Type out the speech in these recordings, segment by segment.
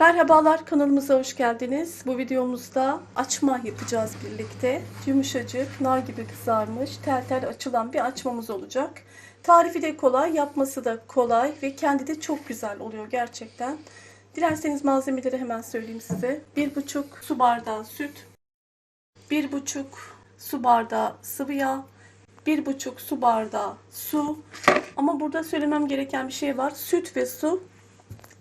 Merhabalar kanalımıza hoş geldiniz. Bu videomuzda açma yapacağız birlikte. Yumuşacık, nar gibi kızarmış, tel tel açılan bir açmamız olacak. Tarifi de kolay, yapması da kolay ve kendi de çok güzel oluyor gerçekten. Dilerseniz malzemeleri hemen söyleyeyim size. 1,5 su bardağı süt, 1,5 su bardağı sıvı yağ, 1,5 su bardağı su. Ama burada söylemem gereken bir şey var. Süt ve su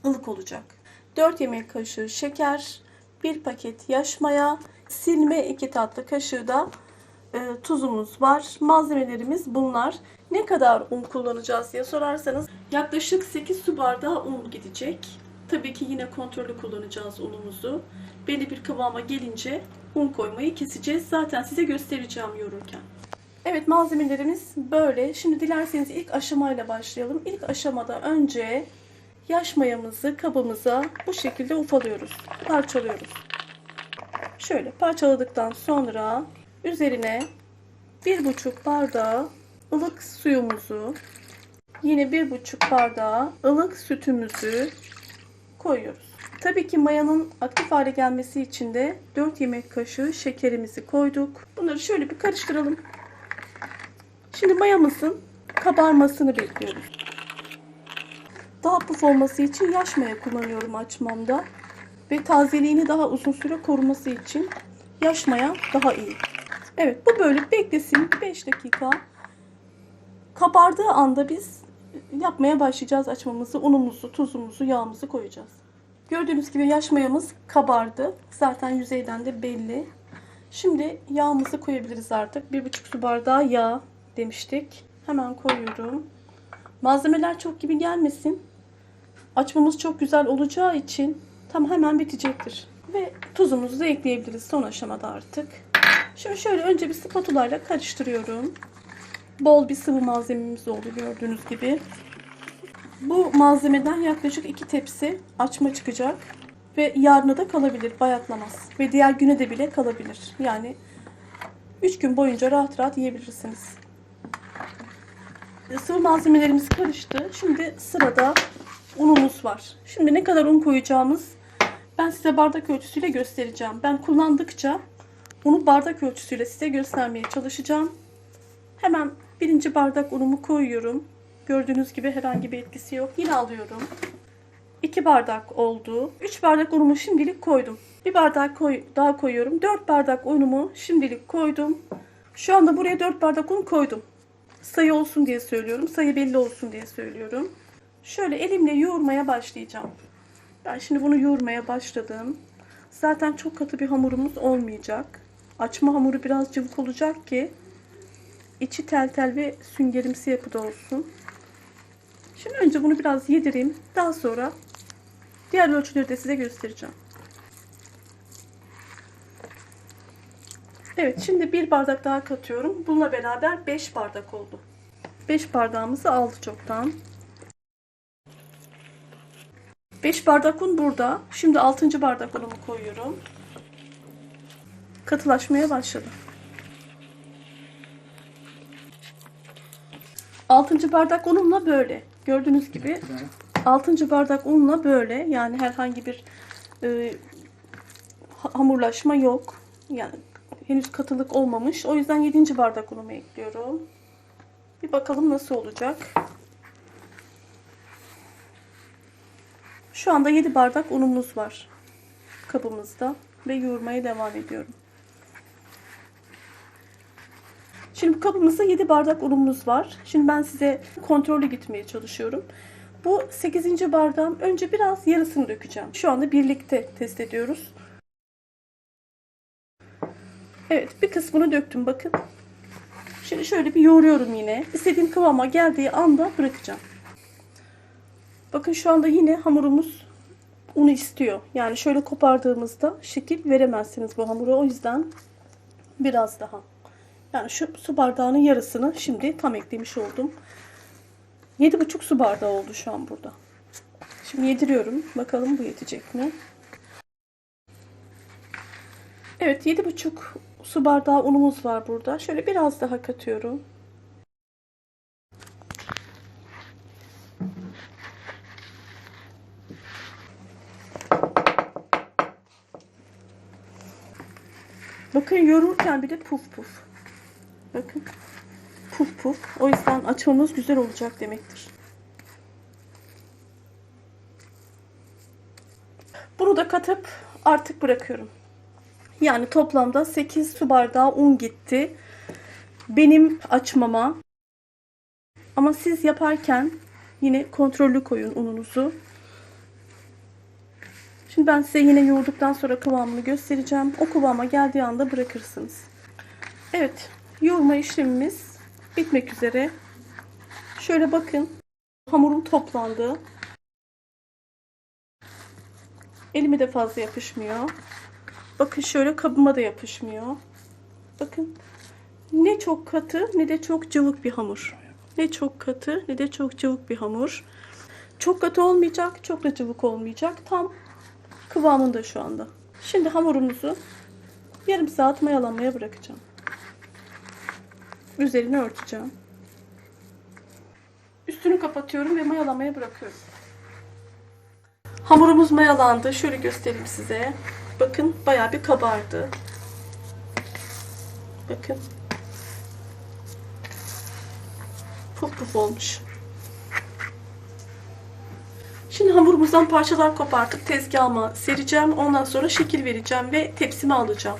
ılık olacak. 4 yemek kaşığı şeker, 1 paket yaş maya, silme 2 tatlı kaşığı da e, tuzumuz var. Malzemelerimiz bunlar. Ne kadar un kullanacağız diye sorarsanız yaklaşık 8 su bardağı un gidecek. Tabii ki yine kontrollü kullanacağız unumuzu. Belli bir kıvama gelince un koymayı keseceğiz. Zaten size göstereceğim yoğururken. Evet malzemelerimiz böyle. Şimdi dilerseniz ilk aşamayla başlayalım. İlk aşamada önce yaş mayamızı kabımıza bu şekilde ufalıyoruz. Parçalıyoruz. Şöyle parçaladıktan sonra üzerine bir buçuk bardağı ılık suyumuzu yine bir buçuk bardağı ılık sütümüzü koyuyoruz. Tabii ki mayanın aktif hale gelmesi için de 4 yemek kaşığı şekerimizi koyduk. Bunları şöyle bir karıştıralım. Şimdi mayamızın kabarmasını bekliyoruz. Daha puf olması için yaş maya kullanıyorum açmamda. Ve tazeliğini daha uzun süre koruması için yaş maya daha iyi. Evet bu böyle beklesin 5 dakika. Kabardığı anda biz yapmaya başlayacağız açmamızı. Unumuzu, tuzumuzu, yağımızı koyacağız. Gördüğünüz gibi yaş mayamız kabardı. Zaten yüzeyden de belli. Şimdi yağımızı koyabiliriz artık. 1,5 su bardağı yağ demiştik. Hemen koyuyorum. Malzemeler çok gibi gelmesin. Açmamız çok güzel olacağı için tam hemen bitecektir. Ve tuzumuzu da ekleyebiliriz son aşamada artık. Şimdi şöyle önce bir spatula ile karıştırıyorum. Bol bir sıvı malzememiz oldu gördüğünüz gibi. Bu malzemeden yaklaşık iki tepsi açma çıkacak. Ve yarına da kalabilir, bayatlamaz. Ve diğer güne de bile kalabilir. Yani 3 gün boyunca rahat rahat yiyebilirsiniz. Sıvı malzemelerimiz karıştı. Şimdi sırada unumuz var. Şimdi ne kadar un koyacağımız ben size bardak ölçüsüyle göstereceğim. Ben kullandıkça unu bardak ölçüsüyle size göstermeye çalışacağım. Hemen birinci bardak unumu koyuyorum. Gördüğünüz gibi herhangi bir etkisi yok. Yine alıyorum. 2 bardak oldu. 3 bardak unumu şimdilik koydum. Bir bardak koy, daha koyuyorum. 4 bardak unumu şimdilik koydum. Şu anda buraya 4 bardak un koydum. Sayı olsun diye söylüyorum. Sayı belli olsun diye söylüyorum. Şöyle elimle yoğurmaya başlayacağım. Ben şimdi bunu yoğurmaya başladım. Zaten çok katı bir hamurumuz olmayacak. Açma hamuru biraz cıvık olacak ki içi tel tel ve süngerimsi yapıda olsun. Şimdi önce bunu biraz yedireyim. Daha sonra diğer ölçüleri de size göstereceğim. Evet şimdi bir bardak daha katıyorum. Bununla beraber 5 bardak oldu. 5 bardağımızı aldı çoktan. 5 bardak un burada. Şimdi 6. bardak unumu koyuyorum. Katılaşmaya başladı. 6. bardak unumla böyle. Gördüğünüz gibi 6. bardak unla böyle. Yani herhangi bir e, hamurlaşma yok. Yani henüz katılık olmamış. O yüzden 7. bardak unumu ekliyorum. Bir bakalım nasıl olacak. Şu anda 7 bardak unumuz var kabımızda ve yoğurmaya devam ediyorum. Şimdi kabımızda 7 bardak unumuz var. Şimdi ben size kontrollü gitmeye çalışıyorum. Bu 8. bardağım önce biraz yarısını dökeceğim. Şu anda birlikte test ediyoruz. Evet bir kısmını döktüm bakın. Şimdi şöyle bir yoğuruyorum yine. İstediğim kıvama geldiği anda bırakacağım. Bakın şu anda yine hamurumuz unu istiyor. Yani şöyle kopardığımızda şekil veremezsiniz bu hamura. O yüzden biraz daha. Yani şu su bardağının yarısını şimdi tam eklemiş oldum. 7,5 su bardağı oldu şu an burada. Şimdi yediriyorum. Bakalım bu yetecek mi? Evet 7,5 su bardağı unumuz var burada. Şöyle biraz daha katıyorum. Bakın yoğururken bile puf puf. Bakın. Puf puf. O yüzden açmamız güzel olacak demektir. Bunu da katıp artık bırakıyorum. Yani toplamda 8 su bardağı un gitti. Benim açmama. Ama siz yaparken yine kontrollü koyun ununuzu. Şimdi ben size yine yoğurduktan sonra kıvamını göstereceğim. O kıvama geldiği anda bırakırsınız. Evet, yoğurma işlemimiz bitmek üzere. Şöyle bakın. Hamurum toplandı. Elime de fazla yapışmıyor. Bakın şöyle kabıma da yapışmıyor. Bakın. Ne çok katı ne de çok cıvık bir hamur. Ne çok katı ne de çok cıvık bir hamur. Çok katı olmayacak, çok da cıvık olmayacak. Tam kıvamında şu anda. Şimdi hamurumuzu yarım saat mayalanmaya bırakacağım. Üzerini örteceğim. Üstünü kapatıyorum ve mayalamaya bırakıyorum. Hamurumuz mayalandı. Şöyle göstereyim size. Bakın bayağı bir kabardı. Bakın. Puf puf olmuş. Şimdi hamurumuzdan parçalar kopartıp tezgahıma sereceğim. Ondan sonra şekil vereceğim ve tepsime alacağım.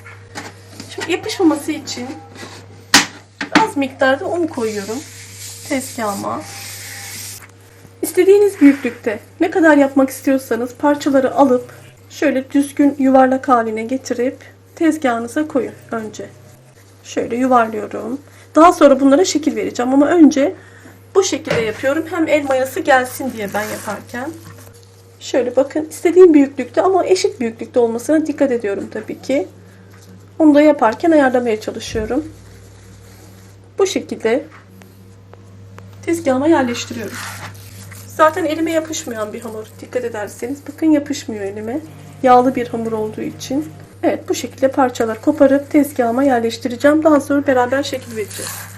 Şimdi yapışmaması için az miktarda un koyuyorum tezgahıma. İstediğiniz büyüklükte ne kadar yapmak istiyorsanız parçaları alıp şöyle düzgün yuvarlak haline getirip tezgahınıza koyun önce. Şöyle yuvarlıyorum. Daha sonra bunlara şekil vereceğim ama önce bu şekilde yapıyorum. Hem el mayası gelsin diye ben yaparken. Şöyle bakın istediğim büyüklükte ama eşit büyüklükte olmasına dikkat ediyorum tabii ki. Onu da yaparken ayarlamaya çalışıyorum. Bu şekilde tezgahıma yerleştiriyorum. Zaten elime yapışmayan bir hamur. Dikkat ederseniz bakın yapışmıyor elime. Yağlı bir hamur olduğu için. Evet bu şekilde parçalar koparıp tezgahıma yerleştireceğim. Daha sonra beraber şekil vereceğiz.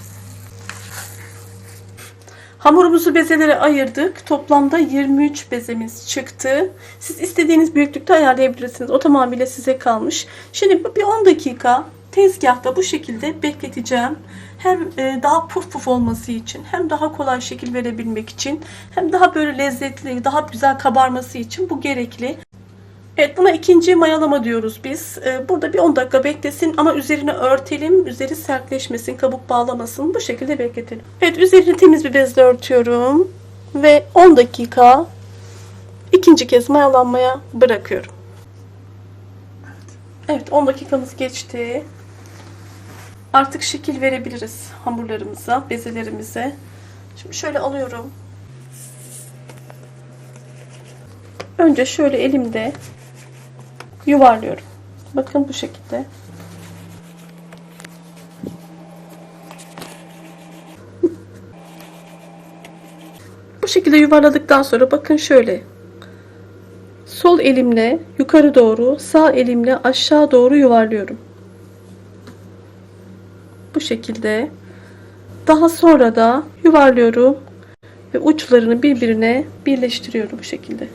Hamurumuzu bezelere ayırdık. Toplamda 23 bezemiz çıktı. Siz istediğiniz büyüklükte ayarlayabilirsiniz. O tamamıyla size kalmış. Şimdi bir 10 dakika tezgahta bu şekilde bekleteceğim. Hem e, daha puf puf olması için hem daha kolay şekil verebilmek için hem daha böyle lezzetli, daha güzel kabarması için bu gerekli. Evet buna ikinci mayalama diyoruz biz. Ee, Burada bir 10 dakika beklesin ama üzerine örtelim. Üzeri sertleşmesin, kabuk bağlamasın. Bu şekilde bekletelim. Evet üzerini temiz bir bezle örtüyorum. Ve 10 dakika ikinci kez mayalanmaya bırakıyorum. Evet 10 dakikamız geçti. Artık şekil verebiliriz hamurlarımıza, bezelerimize. Şimdi şöyle alıyorum. Önce şöyle elimde yuvarlıyorum. Bakın bu şekilde. Bu şekilde yuvarladıktan sonra bakın şöyle. Sol elimle yukarı doğru, sağ elimle aşağı doğru yuvarlıyorum. Bu şekilde. Daha sonra da yuvarlıyorum ve uçlarını birbirine birleştiriyorum bu şekilde.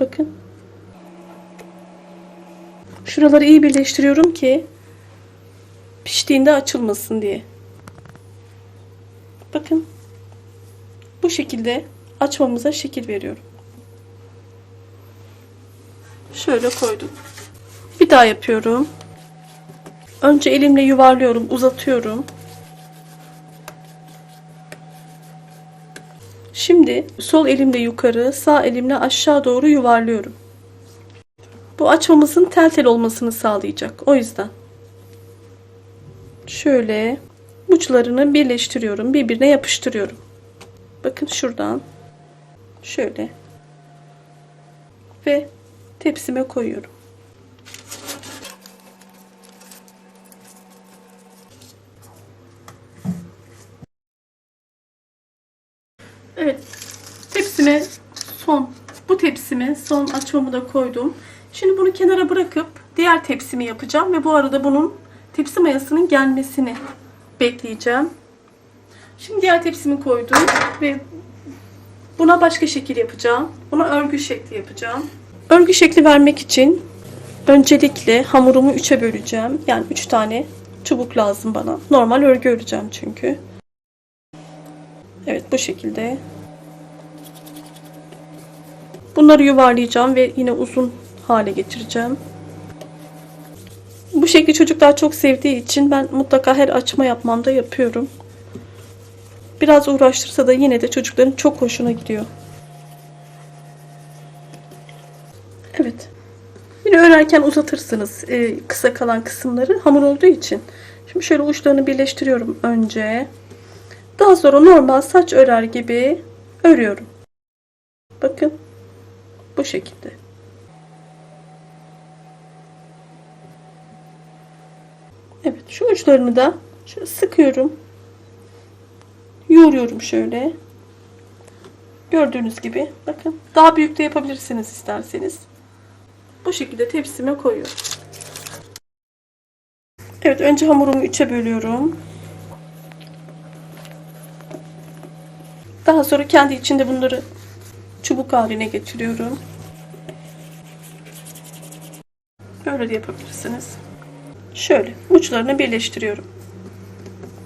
Bakın. Şuraları iyi birleştiriyorum ki piştiğinde açılmasın diye. Bakın. Bu şekilde açmamıza şekil veriyorum. Şöyle koydum. Bir daha yapıyorum. Önce elimle yuvarlıyorum, uzatıyorum. Şimdi sol elimle yukarı, sağ elimle aşağı doğru yuvarlıyorum. Bu açmamızın tel tel olmasını sağlayacak. O yüzden. Şöyle uçlarını birleştiriyorum. Birbirine yapıştırıyorum. Bakın şuradan. Şöyle. Ve tepsime koyuyorum. Evet. Tepsime son bu tepsime son açmamı da koydum. Şimdi bunu kenara bırakıp diğer tepsimi yapacağım ve bu arada bunun tepsi mayasının gelmesini bekleyeceğim. Şimdi diğer tepsimi koydum ve buna başka şekil yapacağım. Buna örgü şekli yapacağım. Örgü şekli vermek için Öncelikle hamurumu üçe böleceğim. Yani üç tane çubuk lazım bana. Normal örgü öreceğim çünkü. Evet bu şekilde. Bunları yuvarlayacağım ve yine uzun hale getireceğim. Bu şekli çocuklar çok sevdiği için ben mutlaka her açma yapmamda yapıyorum. Biraz uğraştırsa da yine de çocukların çok hoşuna gidiyor. Evet. Yine örerken uzatırsınız e, kısa kalan kısımları hamur olduğu için. Şimdi şöyle uçlarını birleştiriyorum önce. Daha sonra normal saç örer gibi örüyorum. Bakın. Bu şekilde. Evet şu uçlarını da şöyle sıkıyorum. Yoğuruyorum şöyle. Gördüğünüz gibi bakın. Daha büyük de yapabilirsiniz isterseniz. Bu şekilde tepsime koyuyorum. Evet önce hamurumu üçe bölüyorum. Daha sonra kendi içinde bunları çubuk haline getiriyorum. Böyle de yapabilirsiniz. Şöyle uçlarını birleştiriyorum.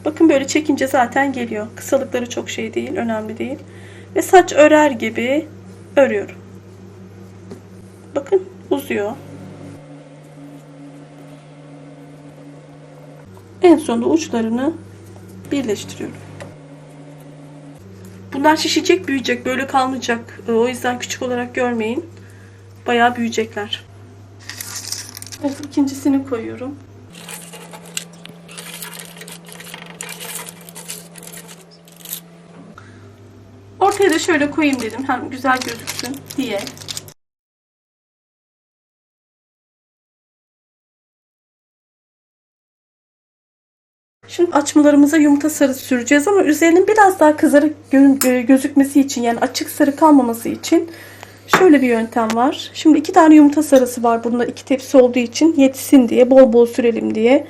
Bakın böyle çekince zaten geliyor. Kısalıkları çok şey değil, önemli değil. Ve saç örer gibi örüyorum. Bakın uzuyor. En sonunda uçlarını birleştiriyorum. Bunlar şişecek, büyüyecek. Böyle kalmayacak. Ee, O yüzden küçük olarak görmeyin. Bayağı büyüyecekler. Evet, ikincisini koyuyorum. Ortaya da şöyle koyayım dedim. Hem güzel gözüksün diye. Şimdi açmalarımıza yumurta sarısı süreceğiz ama üzerinin biraz daha kızarık gö- gözükmesi için yani açık sarı kalmaması için şöyle bir yöntem var. Şimdi iki tane yumurta sarısı var. Bunda iki tepsi olduğu için yetsin diye bol bol sürelim diye.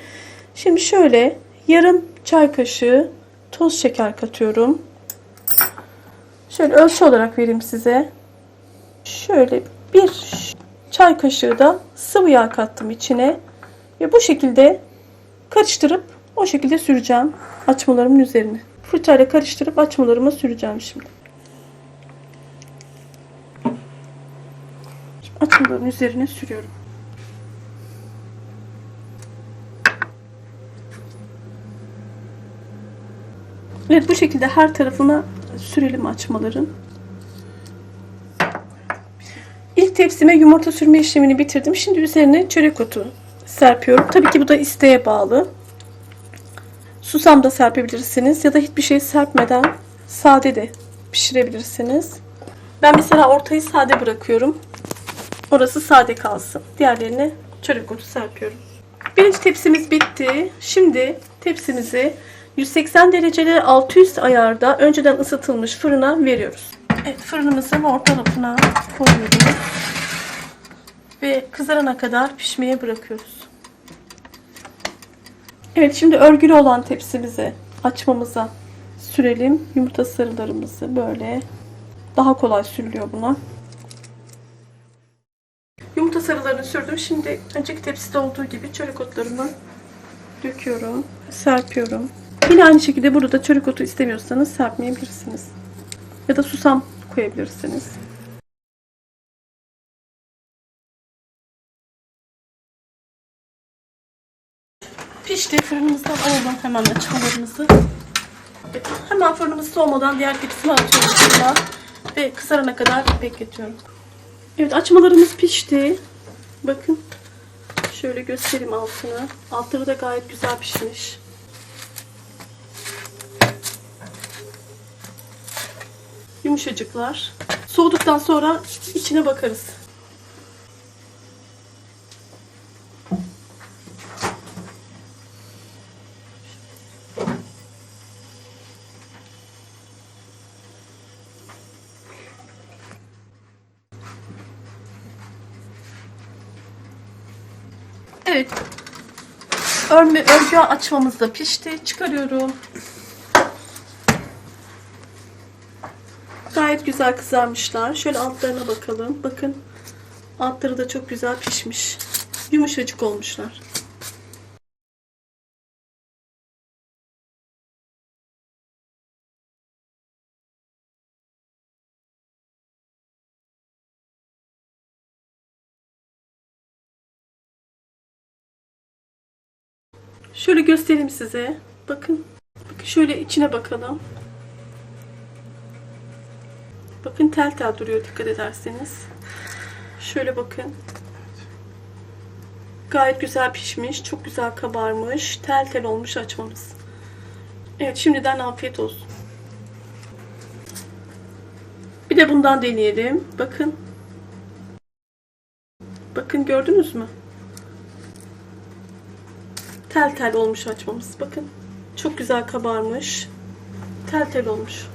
Şimdi şöyle yarım çay kaşığı toz şeker katıyorum. Şöyle ölçü olarak vereyim size. Şöyle bir çay kaşığı da sıvı yağ kattım içine. Ve bu şekilde karıştırıp o şekilde süreceğim açmalarımın üzerine. Fırçayla karıştırıp açmalarıma süreceğim şimdi. Şimdi açmaların üzerine sürüyorum. Evet bu şekilde her tarafına sürelim açmaların. İlk tepsime yumurta sürme işlemini bitirdim. Şimdi üzerine çörek otu serpiyorum. Tabii ki bu da isteğe bağlı. Susam da serpebilirsiniz ya da hiçbir şey serpmeden sade de pişirebilirsiniz. Ben mesela ortayı sade bırakıyorum. Orası sade kalsın. Diğerlerine çörek otu serpiyorum. Birinci tepsimiz bitti. Şimdi tepsimizi 180 derecede 600 ayarda önceden ısıtılmış fırına veriyoruz. Evet fırınımızın orta tarafına koyuyoruz. Ve kızarana kadar pişmeye bırakıyoruz. Evet şimdi örgülü olan tepsimizi açmamıza sürelim. Yumurta sarılarımızı böyle daha kolay sürülüyor buna. Yumurta sarılarını sürdüm. Şimdi önceki tepside olduğu gibi çörek otlarımı döküyorum. Serpiyorum. Yine aynı şekilde burada çörek otu istemiyorsanız serpmeyebilirsiniz. Ya da susam koyabilirsiniz. Pişti. Fırınımızdan alalım hemen açmalarımızı. Hemen fırınımız soğumadan diğer tepsime atıyorum fırına ve kızarana kadar bekletiyorum. Evet açmalarımız pişti. Bakın. Şöyle göstereyim altını. Altları da gayet güzel pişmiş. Yumuşacıklar. Soğuduktan sonra içine bakarız. Evet. Örme, örgü açmamız da pişti. Çıkarıyorum. Gayet güzel kızarmışlar. Şöyle altlarına bakalım. Bakın. Altları da çok güzel pişmiş. Yumuşacık olmuşlar. Şöyle göstereyim size. Bakın. Bakın şöyle içine bakalım. Bakın tel tel duruyor dikkat ederseniz. Şöyle bakın. Gayet güzel pişmiş. Çok güzel kabarmış. Tel tel olmuş açmamız. Evet şimdiden afiyet olsun. Bir de bundan deneyelim. Bakın. Bakın gördünüz mü? Tel tel olmuş açmamız. Bakın. Çok güzel kabarmış. Tel tel olmuş.